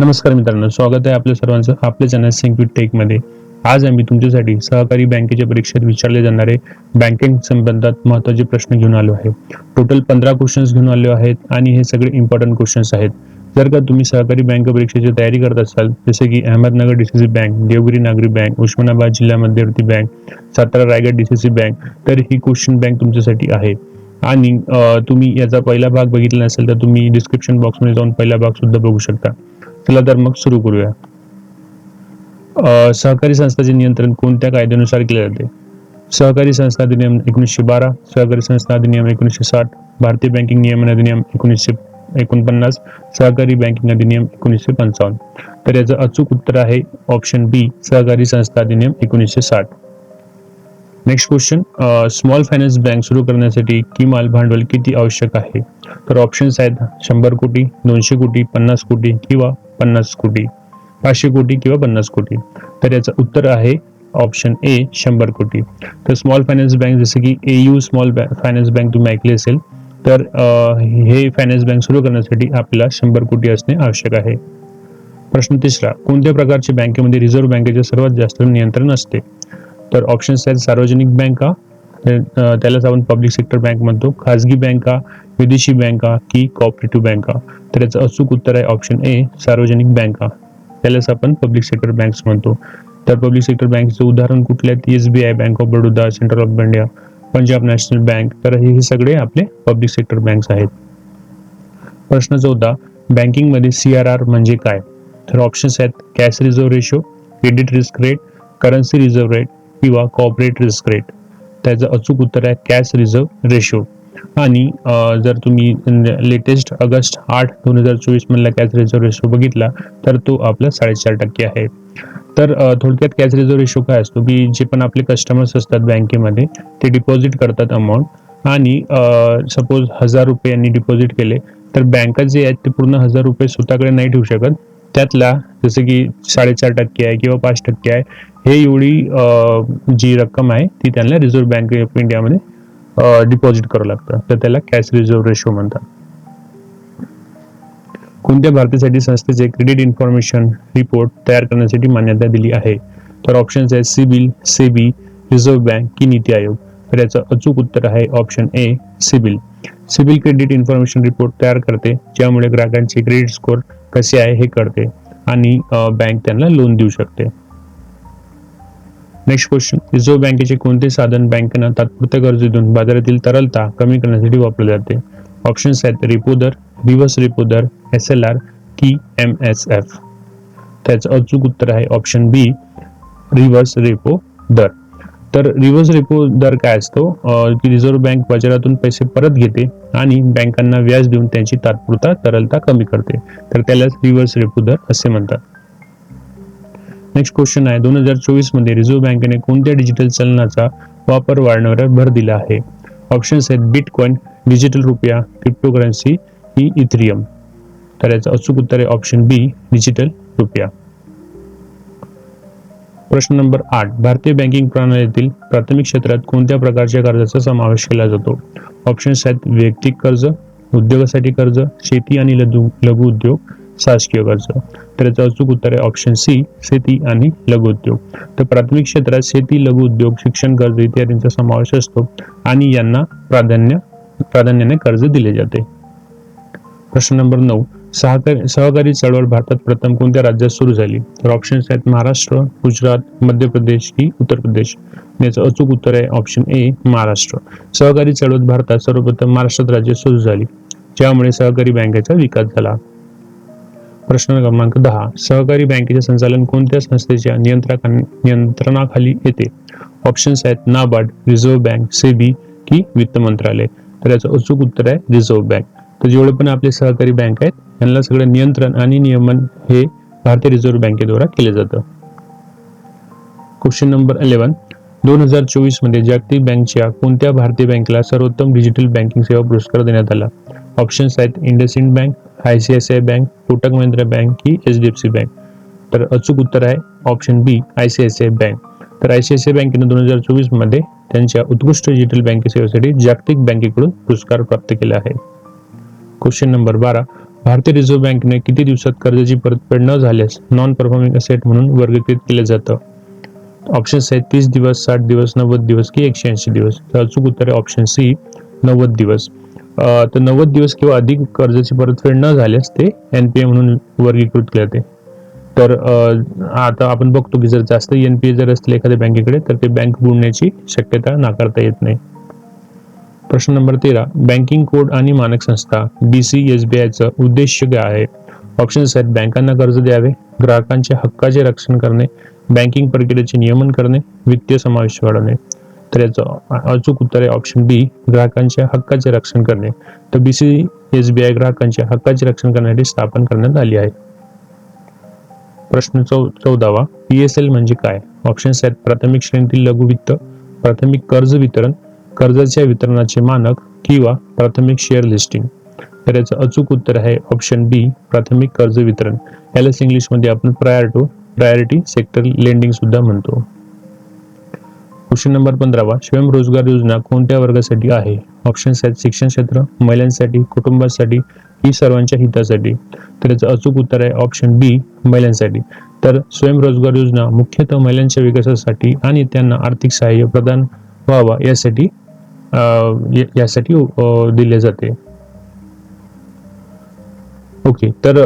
नमस्कार मित्रांनो स्वागत आहे आपल्या सर्वांचं आपल्या चॅनल सिंक्विट टेकमध्ये आज आम्ही तुमच्यासाठी सहकारी बँकेच्या परीक्षेत विचारले जाणारे बँकिंग संबंधात महत्त्वाचे प्रश्न घेऊन आलो आहे. टोटल पंधरा क्वेश्चन्स घेऊन आलो आहेत आणि हे सगळे इम्पॉर्टंट क्वेश्चन्स आहेत. जर का तुम्ही सहकारी बँक परीक्षेची तयारी करत असाल जसे की अहमदनगर डीसीसी बँक देवगिरी नागरी बँक उस्मानाबाद जिल्हा मध्यवर्ती bank Satara Raigad DCC bank तर ही क्वेश्चन बँक तुमच्यासाठी आहे. आणि तुम्ही याचा पहिला भाग बघितला नसेल तर तुम्ही डिस्क्रिप्शन बॉक्समध्ये जाऊन पहिला भाग सुद्धा बघू शकता. चला तर मग सुरू करूया. सहकारी संस्थाचे नियंत्रण कोणत्या कायद्यानुसार केले जाते? सहकारी संस्था अधिनियम एकोणीसशे बारा सहकारी संस्था अधिनियम एकोणीसशे साठ भारतीय बँकिंग नियमन अधिनियम एकोणीसशे एकोणपन्नास सहकारी बँकिंग अधिनियम एकोणीसशे पंचावन्न. तर याचं अचूक उत्तर आहे ऑप्शन बी सहकारी संस्था अधिनियम एकोणीसशे साठ. Next question small finance bank सुरू करण्यासाठी किमान भांडवल किती आवश्यक आहे? तर ऑप्शन्स आहेत शंभर कोटी दोनशे कोटी पन्नास कोटी किंवा पन्नास कोटी पाचशे कोटी किंवा पन्नास कोटी. तर याचं उत्तर आहे ऑप्शन ए शंभर कोटी. तर स्मॉल फायनान्स बँक जसं की A U small finance bank तुम्ही ऐकले असेल तर uh, हे फायनान्स बँक सुरू करण्यासाठी आपल्याला शंभर कोटी असणे आवश्यक आहे. प्रश्न तिसरा कोणत्या प्रकारच्या बँकेमध्ये रिझर्व्ह बँकेचे सर्वात जास्त नियंत्रण असते? तर ऑप्शन्स आहेत. सार्वजनिक बँका त्यालाच आपण पब्लिक सेक्टर बँक म्हणतो. खाजगी बँका विदेशी बँका की कॉपरेटिव्ह बँका तर याचं अचूक उत्तर आहे ऑप्शन ए सार्वजनिक बँका त्यालाच आपण पब्लिक सेक्टर बँक्स म्हणतो. तर पब्लिक सेक्टर बँकचं उदाहरण कुठले आहेत S B I bank of Baroda central of India Punjab national bank तर हे हे सगळे आपले पब्लिक सेक्टर बँक्स आहेत. प्रश्न चौदा बँकिंगमध्ये सी आर आर म्हणजे काय? तर ऑप्शन्स आहेत. Cash reserve ratio credit risk rate currency reserve rate किंवा कॉपरेट रिस्क रेट त्याचं अचूक उत्तर आहे कॅश रिझर्व्ह रेशो आणि जर तुम्ही लेटेस्ट ऑगस्ट आठ दोन हजार चोवीस मधला कॅश रिझर्व्ह रेशो बघितला तर तो आपला साडेचार टक्के आहे. तर थोडक्यात कॅश रिझर्व्ह रेशो काय असतो? की जे पण आपले कस्टमर्स असतात बँकेमध्ये ते डिपॉझिट करतात अमाऊंट आणि सपोज हजार रुपये यांनी डिपॉझिट केले तर बँका जे आहेत ते पूर्ण हजार रुपये स्वतःकडे नाही ठेवू शकत. त्यातला जसं की साडेचार टक्के आहे किंवा पाच टक्के आहे हे एवढी जी रक्कम आहे ती त्यांना रिझर्व्ह बँक ऑफ इंडियामध्ये डिपॉझिट करावं लागतं. तर त्याला कॅश रिझर्व्ह रेशो म्हणतात. कोणत्या भारतीसाठी संस्थेचे क्रेडिट इन्फॉर्मेशन रिपोर्ट तयार करण्यासाठी मान्यता दिली आहे? तर ऑप्शन्स आहेत सिबिल सेबी रिझर्व्ह बँक की नीती आयोग. तर याचं अचूक उत्तर आहे option A CIBIL. CIBIL credit information report तयार करते ज्यामुळे ग्राहकांचे क्रेडिट स्कोअर कसे आहे हे कळते आणि बँक त्यांना लोन देऊ शकते. नेक्स्ट क्वेश्चन रिझर्व्ह बँकेचे कोणते साधन बँकेनं तात्पुरत्या गरजेतून बाजारातील तरलता कमी करण्यासाठी वापरले जाते? ऑप्शन्स आहेत रिपो दर रिव्हर्स रिपो दर एस एल आर की एम एस एफ त्याचं अचूक उत्तर आहे ऑप्शन बी रिव्हर्स रेपो दर. तर रिव्हर्स रेपो दर काय असतो? की रिझर्व्ह बँक बाजारातून पैसे परत घेते आणि बँकांना व्याज देऊन त्यांची तात्पुरता तरलता कमी करते. तर त्यालाच रिव्हर्स रेपो दर असे म्हणतात. नेक्स्ट क्वेश्चन आहे. दोन हजार चोवीसमध्ये रिझर्व्ह बँकेने कोणत्या डिजिटल चलनाचा वापर वाढवण्यावर भर दिला आहे? ऑप्शन्स आहेत बिटकॉइन डिजिटल रुपया क्रिप्टोकरन्सी ही इथरियम तर याचं अचूक उत्तर आहे ऑप्शन बी डिजिटल रुपया. प्रश्न नंबर आठ. भारतीय बँकिंग प्रणालीतील प्राथमिक क्षेत्रात कोणत्या प्रकारच्या कर्जाचा समावेश केला जातो? ऑप्शन्स आहेत वैयक्तिक कर्ज उद्योगासाठी कर्ज शेती आणि लघु लघु उद्योग शासकीय कर्ज. तर याचं अचूक उत्तर आहे ऑप्शन सी शेती आणि लघुउद्योग तर प्राथमिक क्षेत्रात शेती लघु उद्योग शिक्षण कर्ज इत्यादींचा समावेश असतो आणि यांना प्राधान्य प्राधान्याने कर्ज दिले जाते. प्रश्न नंबर नऊ सहकारी सहकारी चळवळ भारतात प्रथम कोणत्या राज्यात सुरू झाली? तर ऑप्शन्स आहेत महाराष्ट्र गुजरात मध्य प्रदेश की उत्तर प्रदेश. याचं अचूक उत्तर आहे ऑप्शन ए महाराष्ट्र. सहकारी चळवळ भारतात सर्वप्रथम महाराष्ट्रात राज्य सुरू झाली ज्यामुळे सहकारी बँकेचा विकास झाला. प्रश्न क्रमांक दहा. सहकारी बँकेचे संचालन कोणत्या संस्थेच्या नियंत्रणा नियंत्रणाखाली येते? ऑप्शन्स आहेत नाबार्ड रिझर्व्ह बँक सेबी की वित्त मंत्रालय. तर याचं अचूक उत्तर आहे रिझर्व्ह बँक. तर जेवढे पण आपले सहकारी बँक आहेत यांना सगळं नियंत्रण आणि नियमन हे भारतीय रिझर्व्ह बँकेद्वारा केले जातं. क्वेश्चन नंबर इलेव्हन दोन हजार चोवीसमध्ये जागतिक बँकच्या कोणत्या भारतीय बँकेला सर्वोत्तम डिजिटल बँकिंग सेवा पुरस्कार देण्यात आला? ऑप्शन्स आहेत IndusInd bank I C I bank Kotak Mahindra bank की H D F C bank. तर अचूक उत्तर आहे option B I C I C I bank. तर आय सी एस आय बँकेने दोन हजार चोवीसमध्ये त्यांच्या उत्कृष्ट डिजिटल बँकिंग सेवेसाठी जागतिक बँकेकडून पुरस्कार प्राप्त केला आहे क्वेश्चन नंबर बारा. भारतीय रिझर्व्ह बँकेने किती दिवसात कर्जाची परतफेड न झाल्यास नॉन परफॉर्मिंग असेट म्हणून वर्गीकृत केलं जातं? ऑप्शन्स आहेत तीस दिवस साठ दिवस नव्वद दिवस की एकशे ऐंशी दिवस. तर अचूक उत्तर आहे ऑप्शन सी नव्वद दिवस. तर नव्वद दिवस किंवा अधिक कर्जाची परतफेड न झाल्यास ते एन पी ए म्हणून वर्गीकृत केले जाते तर आता आपण बघतो की जर जास्त एन पी ए जर असतील एखाद्या बँकेकडे तर ते बँक बुडण्याची शक्यता नाकारता येत नाही. प्रश्न नंबर तेरा. बँकिंग कोड आणि मानक संस्था बी सी एस बी आयचं उद्देश काय आहे? ऑप्शन्स आहेत बँकांना कर्ज द्यावे ग्राहकांच्या हक्काचे रक्षण करणे बँकिंग प्रक्रियेचे नियमन करणे वित्तीय समावेश वाढवणे. तर याचं अचूक उत्तर आहे ऑप्शन बी ग्राहकांच्या हक्काचे रक्षण करणे. तर B C S B I ग्राहकांच्या हक्काचे रक्षण करण्यासाठी स्थापन करण्यात आली आहे. प्रश्न चौ चौदावा पी एस एल म्हणजे काय? ऑप्शन्स आहेत प्राथमिक श्रेणीतील लघु वित्त प्राथमिक कर्ज वितरण कर्जाच्या वितरणाचे मानक किंवा प्राथमिक शेअर लिस्टिंग तर याचं अचूक उत्तर आहे ऑप्शन बी प्राथमिक कर्ज वितरण. यालाच इंग्लिशमध्ये आपण prior to priority sector lending सुद्धा म्हणतो. क्वेश्चन नंबर पंधरावा स्वयंरोजगार योजना कोणत्या वर्गासाठी आहे? ऑप्शन्स आहेत शिक्षण क्षेत्र महिलांसाठी कुटुंबासाठी ही सर्वांच्या हितासाठी? तर याचं अचूक उत्तर आहे ऑप्शन बी महिलांसाठी. तर स्वयंरोजगार योजना मुख्यतः महिलांच्या विकासासाठी आणि त्यांना आर्थिक सहाय्य प्रदान व्हावा यासाठी यासाठी दिले जाते. ओके तर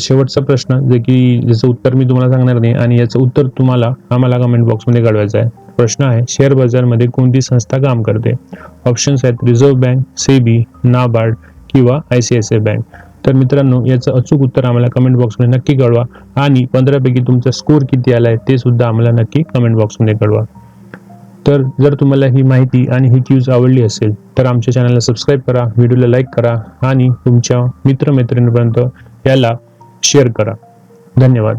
शेवटचा प्रश्न जे की ज्याचं उत्तर मी तुम्हाला सांगणार नाही आणि याचं उत्तर तुम्हाला आम्हाला कमेंट बॉक्समध्ये कळवायचं आहे. प्रश्न आहे शेअर बाजारमध्ये कोणती संस्था काम करते? ऑप्शन्स आहेत रिझर्व्ह बँक सेबी नाबार्ड किंवा I C I C I bank तर मित्रांनो याचं अचूक उत्तर आम्हाला कमेंट बॉक्समध्ये नक्की कळवा आणि पंधरापैकी तुमचा स्कोर किती आला आहे ते सुद्धा आम्हाला नक्की कमेंट बॉक्समध्ये कळवा. तर जर तुम्हाला ही माहिती आणि ही क्यूज आवडली असेल तर आमच्या चॅनलला सबस्क्राईब करा व्हिडिओला लाईक करा आणि तुमच्या मित्रमैत्रिणीपर्यंत याला शेअर करा. धन्यवाद.